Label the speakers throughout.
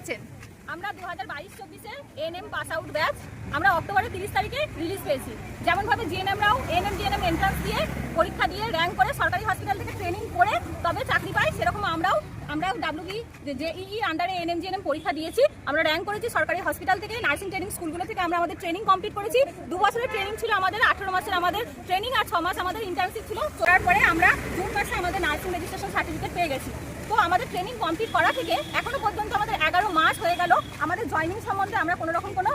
Speaker 1: আছেন।
Speaker 2: আমরা দু হাজার বাইশ চব্বিশে এনএম পাস আউট ব্যাচ আমরা অক্টোবরের তিরিশ তারিখে রিলিজ পেয়েছি। যেমনভাবে জিএনএমরাও এনএম জিএনএম এন্ট্রান্স দিয়ে পরীক্ষা দিয়ে র্যাঙ্ক করে সরকারি হসপিটাল থেকে ট্রেনিং করে তবে চাকরি পাই সেরকম আমরাও আমরাও ডাব্লিউবি ইই আন্ডারে এনএম জিএনএম পরীক্ষা দিয়েছি, আমরা র্যাঙ্ক করেছি সরকারি হসপিটাল থেকে নার্সিং ট্রেনিং স্কুলগুলো থেকে, আমরা আমাদের ট্রেনিং কমপ্লিট করেছি। দু বছরের ট্রেনিং ছিল আমাদের, আঠেরো মাসের আমাদের ট্রেনিং আর ছ মাস আমাদের ইন্টার্নশিপ ছিল। করার পরে আমরা জুন মাসে আমাদের নার্সিং রেজিস্ট্রেশন সার্টিফিকেট পেয়ে গেছি। তো আমাদের ট্রেনিং কমপ্লিট করা থেকে এখনও পর্যন্ত আমাদের এগারো মাস হয়ে গেল। আমাদের জয়নিং সম্বন্ধে আমরা কোনো রকম কোনো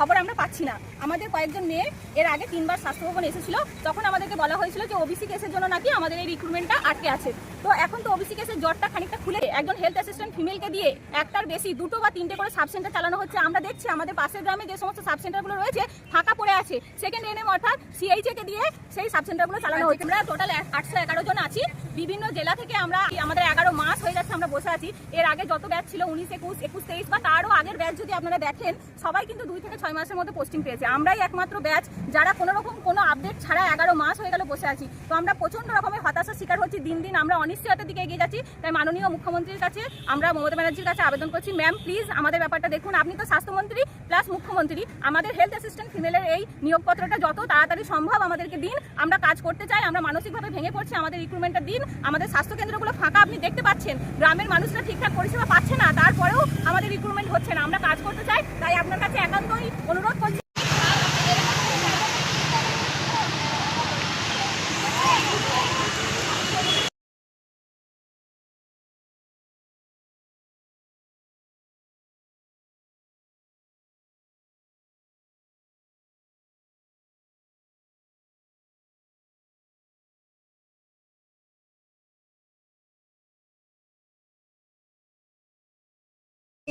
Speaker 2: খবর আমরা পাচ্ছি না। আমাদের কয়েকজন মেয়ে এর আগে তিনবার স্বাস্থ্য ভবন এসেছিল। তখন আমাদেরকে বলা হয়েছিল যে ওবিসি কেসের জন্য নাকি আমাদের এই রিক্রুটমেন্টটা আটকে আছে। তো এখন তো ওবিসি কেসের জটটা খানিকটা খুলে একজন হেলথ অ্যাসিস্ট্যান্ট ফিমেলকে দিয়ে একটার বেশি দুটো বা তিনটে করে সাব সেন্টার চালানো হচ্ছে। আমরা দেখছি আমাদের পাশের গ্রামে যে সমস্ত সাব সেন্টারগুলো রয়েছে, ফাঁকা পড়ে আছে। সেকেন্ড এনএম অর্থাৎ সিএইচএ কে দিয়ে সেই সাব সেন্টারগুলো চালানো হচ্ছে। আমরা টোটাল আটশো এগারো জন আছি। বিভিন্ন জেলা থেকে আমরা আমাদের এগারো মাস হয়ে যাচ্ছে আমরা বসে আছি। এর আগে যত ব্যাচ ছিল উনিশ, একুশ একুশ, তেইশ বা তারও আগের ব্যাচ যদি আপনারা দেখেন, সবাই কিন্তু দুই থেকে ছয় মাসের মধ্যে পোস্টিং পেয়েছি। আমরাই একমাত্র ব্যাচ যারা কোনো রকম কোনো আপডেট ছাড়া এগারো মাস হয়ে গেল বসে আছি। তো আমরা প্রচণ্ড রকমের হতাশার শিকার হচ্ছি, দিন দিন আমরা অনিশ্চয়তার দিকে এগিয়ে যাচ্ছি। তাই মাননীয় মুখ্যমন্ত্রীর কাছে আমরা মমতা ব্যানার্জির কাছে আবেদন করছি ম্যাম প্লিজ আমাদের ব্যাপারটা দেখুন। আপনি তো স্বাস্থ্যমন্ত্রী প্লাস মুখ্যমন্ত্রী, আমাদের হেলথ অ্যাসিস্ট্যান্ট ফিমেলের এই নিয়োগপত্রটা যত তাড়াতাড়ি সম্ভব আমাদেরকে দিন। আমরা কাজ করতে চাই, আমরা মানসিকভাবে ভেঙে পড়ছি, আমাদের রিক্রুটমেন্টটা দিন। আমাদের স্বাস্থ্যকেন্দ্রগুলো ফাঁকা আপনি দেখতে পাচ্ছেন। গ্রামের মানুষরা ঠিকঠাক পরিষেবা পাচ্ছে না, তারপরেও আমাদের রিক্রুটমেন্ট হচ্ছে না। আমরা কাজ করতে চাই, তাই আপনার কাছে একান্তই অনুরোধ করছি।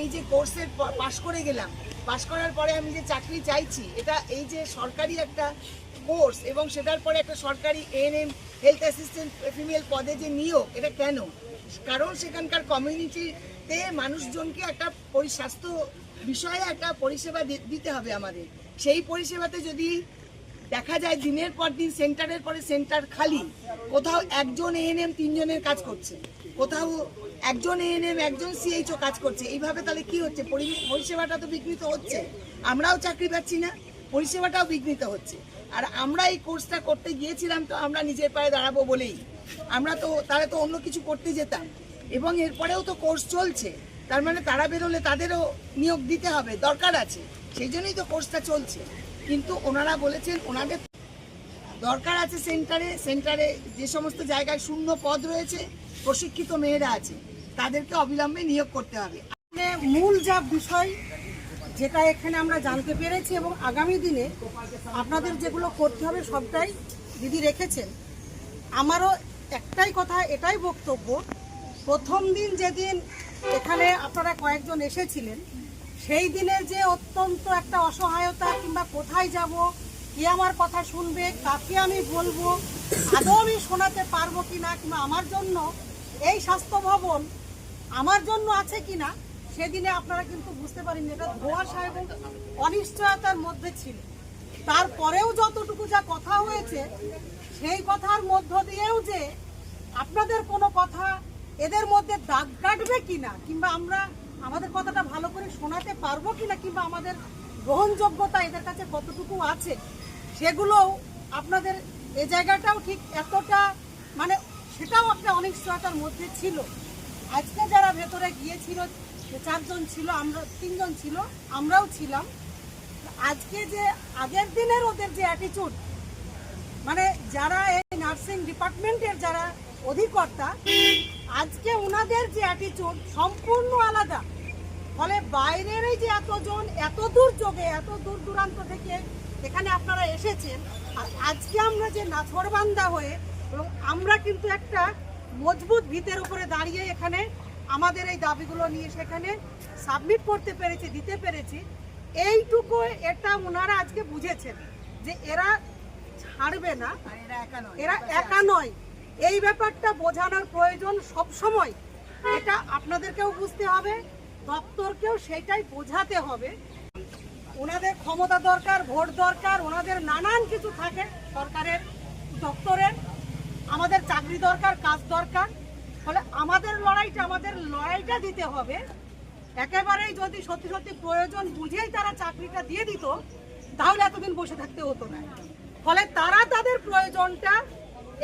Speaker 3: এই যে কোর্সের পাশ করে গেলাম পাশ করার পরে আমি যে চাকরি চাইছি, এটা এই যে সরকারি একটা কোর্স এবং সেটার পরে একটা সরকারি এএনএম হেলথ অ্যাসিস্ট্যান্ট ফিমেল পদে যে নিয়োগ, এটা কেন? কারণ সেখানকার কমিউনিটিতে মানুষজনকে একটা স্বাস্থ্য বিষয়ে একটা পরিষেবা দিতে হবে আমাদের। সেই পরিষেবাতে যদি দেখা যায় দিনের পর দিন সেন্টারের পরে সেন্টার খালি, কোথাও একজন এএনএম তিনজনের কাজ করছে, কোথাও একজন এএনএম একজন সিএইচও কাজ করছে। এইভাবে তাহলে কি হচ্ছে? পরিষেবাটা তো বিঘ্নিত হচ্ছে। আমরাও চাকরি পাচ্ছি না, পরিষেবাটাও বিঘ্নিত হচ্ছে। আর আমরা এই কোর্সটা করতে গিয়েছিলাম তো আমরা নিজের পায়ে দাঁড়াবো বলেই। আমরা তো তারা তো অন্য কিছু করতে যেতাম। এবং এরপরেও তো কোর্স চলছে। তার মানে তারা বেরোলে তাদেরও নিয়োগ দিতে হবে, দরকার আছে। সেই জন্যই তো কোর্সটা চলছে। কিন্তু ওনারা বলেছেন, ওনাদের দরকার আছে সেন্টারে। সেন্টারে যে সমস্ত জায়গায় শূন্য পদ রয়েছে, প্রশিক্ষিত মেয়েরা আছে। তাদেরকে অবিলম্বে নিয়োগ করতে হবে।
Speaker 4: মূল যা বিষয়, যেটা এখানে আমরা জানতে পেরেছি এবং আগামী দিনে আপনাদের যেগুলো করতে হবে সবটাই দিদি রেখেছেন। আমারও একটাই কথা, এটাই বক্তব্য। প্রথম দিন যেদিন এখানে আপনারা কয়েকজন এসেছিলেন, সেই দিনের যে অত্যন্ত একটা অসহায়তা কিংবা কোথায় যাব, কে আমার কথা শুনবে, কাকে আমি বলব, আদৌ আমি শোনাতে পারব কি না কিংবা আমার জন্য এই স্বাস্থ্য ভবন আমার জন্য আছে কিনা, সেদিনে আপনারা কিন্তু বুঝতে পারেননি। এটা ধোয়াশা এবং অনিশ্চয়তার মধ্যে ছিল। তারপরেও যতটুকু যা কথা হয়েছে, সেই কথার মধ্য দিয়েও যে আপনাদের কোনো কথা এদের মধ্যে দাগ কাটবে কিনা, কিংবা আমরা আমাদের কথাটা ভালো করে শোনাতে পারব কিনা, কিংবা আমাদের গ্রহণযোগ্যতা এদের কাছে কতটুকু আছে, সেগুলোও আপনাদের এ জায়গাটাও ঠিক এতটা মানে সেটাও একটা অনিশ্চয়তার মধ্যে ছিল। আজকে যারা ভেতরে গিয়েছিল চারজন ছিল, আমরা তিনজন ছিল, আমরাও ছিলাম। আজকে যে আগের দিনের ওদের যে অ্যাটিচিউড মানে যারা এই নার্সিং ডিপার্টমেন্টের যারা অধিকর্তা, আজকে ওনাদের যে অ্যাটিচিউড সম্পূর্ণ আলাদা। ফলে বাইরের এই যে এতজন, এত দূর যোগে, এত দূর দূরান্ত থেকে এখানে আপনারা এসেছেন, আর আজকে আমরা যে নাথরবান্দা হয়ে, এবং আমরা কিন্তু একটা মজবুত ভিতের উপরে দাঁড়িয়ে এখানে আমাদের এই দাবিগুলো নিয়ে সেখানে সাবমিট করতে পেরেছি দিতে পেরেছি। এইটুকু এটা ওনারা আজকে বুঝেছেন যে এরা ছাড়বে না
Speaker 3: এরা একা নয়।
Speaker 4: এই ব্যাপারটা বোঝানোর প্রয়োজন সব সময় এটা আপনাদেরকেও বুঝতে হবে দপ্তরকেও সেটাই বোঝাতে হবে। ওনাদের ক্ষমতা দরকার ভোট দরকার ওনাদের নানান কিছু থাকে সরকারের দপ্তরের আমাদের চাকরি দরকার কাজ দরকার ফলে আমাদের লড়াইটা আমাদের লড়াইটা দিতে হবে। একেবারেই যদি সত্যি সত্যি প্রয়োজন বুঝেই তারা চাকরিটা দিয়ে দিত তাহলে এতদিন বসে থাকতে হতো না। ফলে তারা তাদের প্রয়োজনটা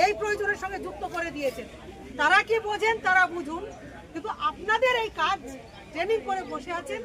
Speaker 4: এই প্রয়োজনের সঙ্গে যুক্ত করে দিয়েছেন। তারা কি বোঝেন তারা বুঝুন। কিন্তু আপনাদের এই কাজ ট্রেনিং করে বসে আছেন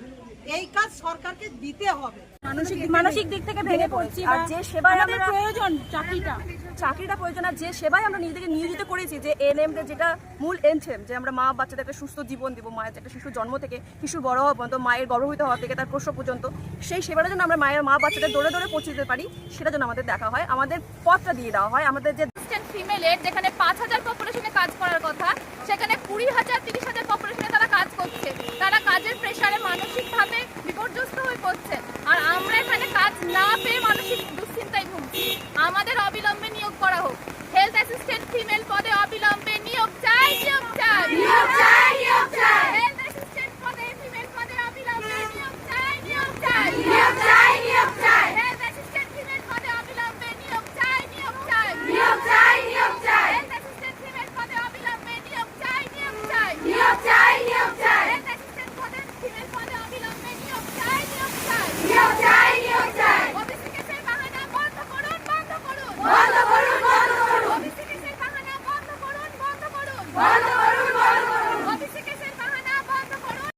Speaker 4: এই কাজ সরকারকে দিতে হবে।
Speaker 5: মানসিক মানসিক দিক থেকে ভেঙে পড়ছি
Speaker 1: আর যে আমরা
Speaker 5: প্রয়োজন চাকরিটা।
Speaker 1: চাকরিটা প্রয়োজন আর যে সেবাই আমরা নিজেদেরকে নিয়োজিত করেছি, যে এনএম যেটা মূল এনথেম, যে আমরা মা বাচ্চাদের একটা সুস্থ জীবন দিব, মায়ের একটা শিশু জন্ম থেকে শিশু বড় হওয়া পর্যন্ত, মায়ের গর্ভবতী হওয়া থেকে তার প্রসব পর্যন্ত, সেই সেবাটা যেন আমরা মায়ের মা বাচ্চাদের দৌড়ে দৌড়ে পৌঁছে দিতে পারি সেটা যেন আমাদের দেখা হয়। আমাদের পথটা দিয়ে দেওয়া হয়। আমাদের যে
Speaker 5: ফিমেলের যেখানে পাঁচ হাজার পপুলেশনে কাজ করার কথা, সেখানে কুড়ি হাজার, তিরিশ হাজার পপুলেশনে তারা কাজ করছে। তারা কাজের প্রেশারে মানসিকভাবে বিপর্যস্ত হয়ে পড়ছে। আর আমরা এখানে কাজ না পেয়ে মানসিক দুশ্চিন্তায় ভুগছি। আমাদের অবিলম্বে